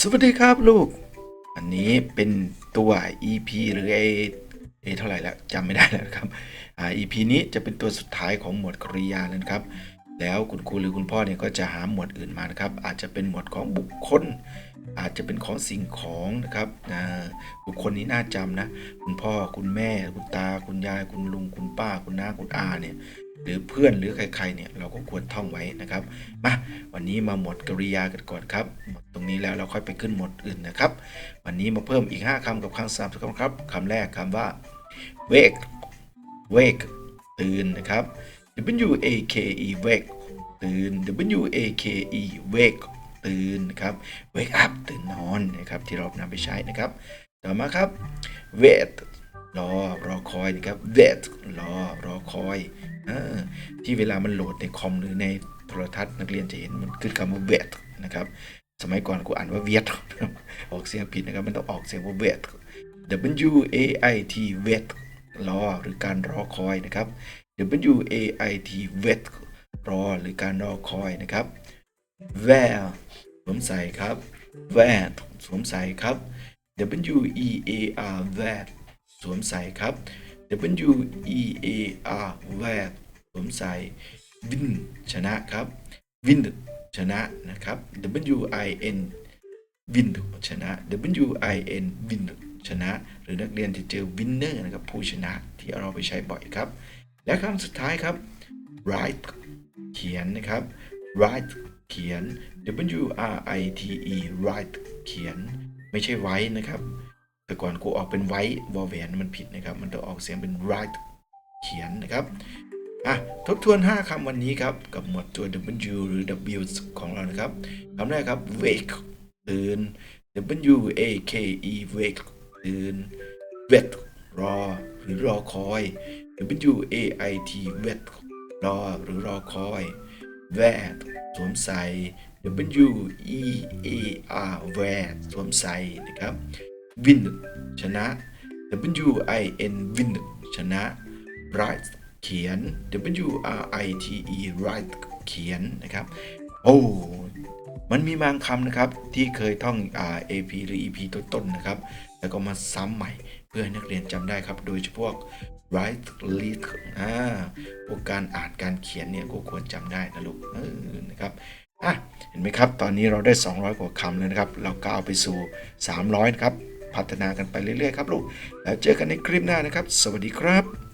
สวัสดีครับลูก อันนี้เป็นตัว EP หรือ A A เท่าไหร่แล้วจำไม่ได้แล้วครับอ่า EP นี้จะเป็นตัวสุดท้ายของหมวดกริยาแล้วครับ แล้วคุณครูหรือคุณพ่อเนี่ยก็จะหาหมวดอื่นมานะครับ อาจจะเป็นหมวดของบุคคล อาจจะเป็นของสิ่งของนะครับอ่าบุคคลนี้น่าจำนะ คุณพ่อคุณแม่ คุณตา คุณยาย คุณลุง คุณป้า คุณน้า คุณอาเนี่ย หรือเพื่อนหรือใครๆเนี่ยเราก็ควรท่องไว้นะครับมาวันนี้มาหมดกริยากันก่อนครับหมดตรงนี้แล้วเราค่อยไปขึ้นหมดอื่นนะครับ วันนี้มาเพิ่มอีก 5คำกับคำศัพท์คำครับคำแรกคำว่า wake wake ตื่นนะครับ W A K E wake ตื่น W A K E wake ตื่นนะครับ wake up ตื่นนอนนะครับที่เรานำไปใช้นะครับ ต่อมาครับ wait รอรอคอยนะครับ wait รอรอคอยอที่เวลามันโหลดในคอมหรือในโทรทัศน์นักเรียนจะเห็นมันขึ้นคำว่า wait นะครับสมัยก่อนกูอ่านว่าเวียดออกเสียงผิดนะครับ มันต้องออกเสียงว่า wait W A I T wait รอหรือการรอคอยนะครับ W A I T wait รอหรือการรอคอยนะครับ wear สวมใส่ครับ wear สวมใส่ครับ W E A R wear สวมใส่ครับ W E A R wear สวมใส่ win ชนะครับ win ชนะนะครับ W I N win ชนะ W I N win ชนะ หรือนักเรียนจะเจอ winner นะครับผู้ชนะที่เราไปใช้บ่อยครับ และคำสุดท้ายครับ write เขียนนะครับ write เขียน W R I T E write เขียน ไม่ใช่ไว้นะครับ แต่ก่อนกูออกเป็นไว้วอแวนมันผิดนะครับ มันต้องออกเสียงเป็น write เขียนนะครับ อะ ทบทวน 5 คำวันนี้ครับ กับหมวดตัว W หรือ W ของเรานะครับ คำแรกครับ wake ตื่น W A K E wake ตื่น wait รอ หรือรอคอย W A I T wait รอ หรือรอคอย wear สวมใส่ W E A R wear สวมใส่นะครับ win ชนะ W I N win ชนะ write เขียน W R I T E write เขียนนะครับ โอ้มันมีบางคำนะครับที่เคยท่องอ่า AP หรือ EP ต้นๆนะครับ แล้วก็มาซ้ำใหม่เพื่อให้นักเรียนจำได้ครับ โดยเฉพาะ write read อ่าพวกการอ่านการเขียนเนี่ยก็ควรจำได้นะลูกนะครับอะเห็นไหมครับ ตอนนี้เราได้ 200 กว่าคำแล้วนะครับ เราก้าวไปสู่ 300นะครับ พัฒนากันไปเรื่อยๆครับลูกแล้วเจอกันในคลิปหน้านะครับ สวัสดีครับ